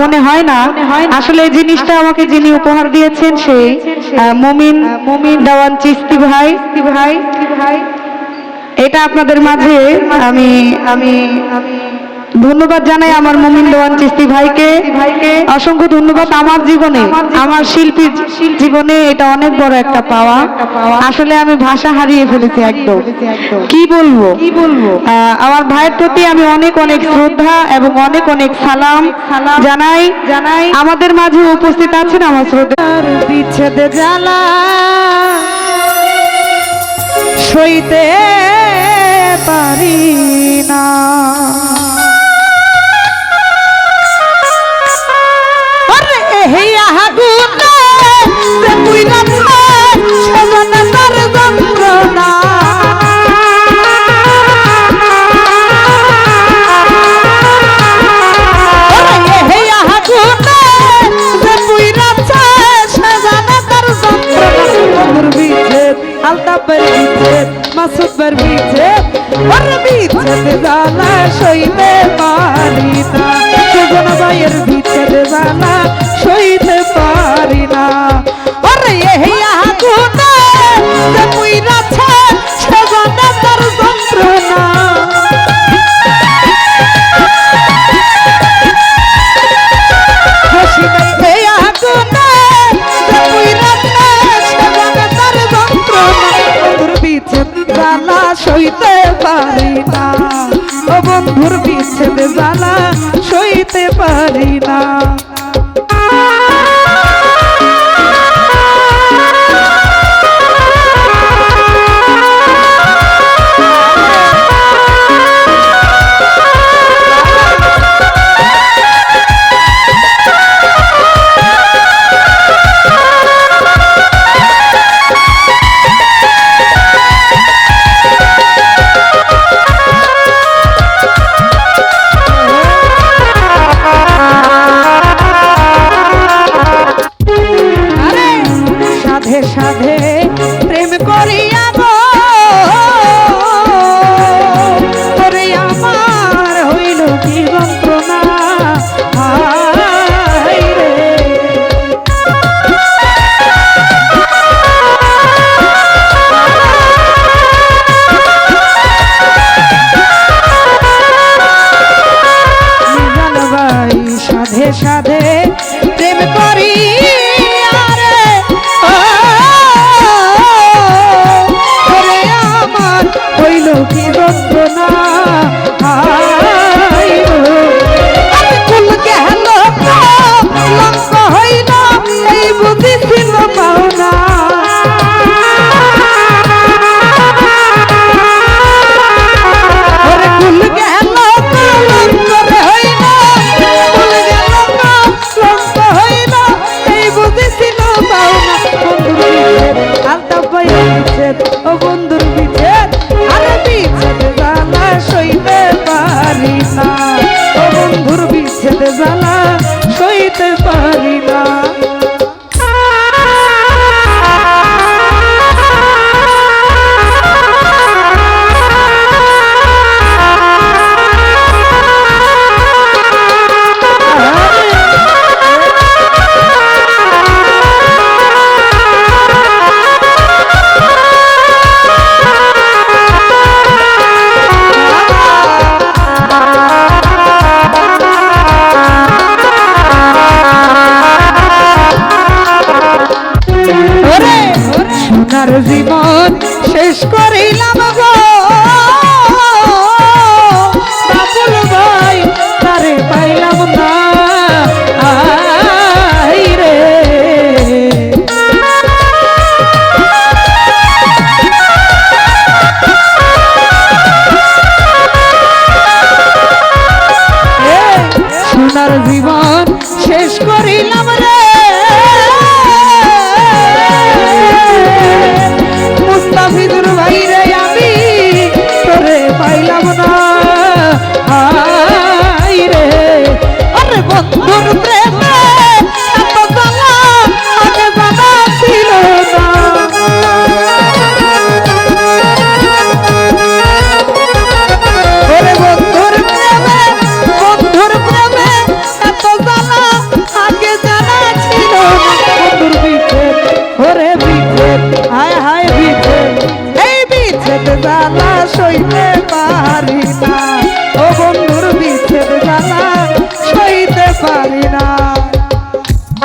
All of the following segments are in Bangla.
মনে হয় না। আসলে এই জিনিসটা আমাকে যিনি উপহার দিয়েছেন সেই মমিন মমিন দেওয়ান চিস্তি ভাই। ভাই ভাই। এটা আপনাদের মাঝে আমি আমি আমি ধন্যবাদ জানাই আমার মমিন দেওয়ান চিস্তি ভাইকে। ভাইকে অসংখ্য ধন্যবাদ আমার জীবনে আমার শিল্পী জীবনে এটা অনেক বড় একটা পাওয়া। আসলে আমি ভাষা হারিয়ে ফেলেছি একদম। কি বলব? কি বলব? আমার ভাইয়ের প্রতি আমি অনেক অনেক শ্রদ্ধা এবং অনেক অনেক সালাম জানাই। জানাই। আমাদের মাঝে উপস্থিত আছেন আমার শ্রদ্ধা। বিচ্ছেদ জ্বালা সইতে পারি না। বিচ্ছেদ মাসুদের বিচ্ছেদ আরে বিচ্ছেদ জ্বালা সইতে পারি না। ও বন্ধুর বিচ্ছেদ জ্বালা সইতে পারি না। সইতে পারি না।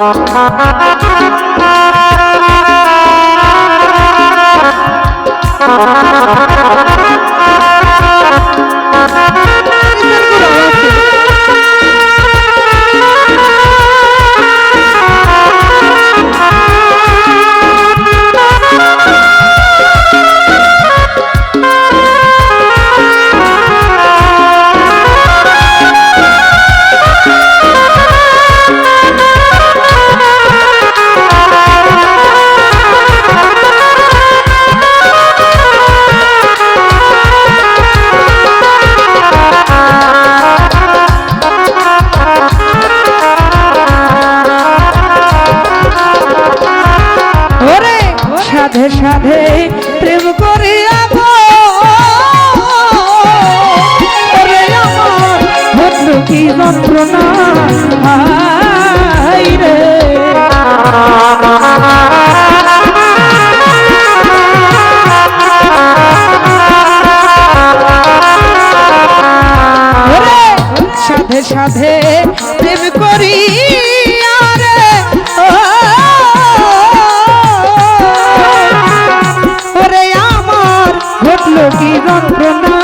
oh you. সাধে প্রেম করি আরে আমার ঘটল কি যন্ত্রণা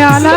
মায়ালা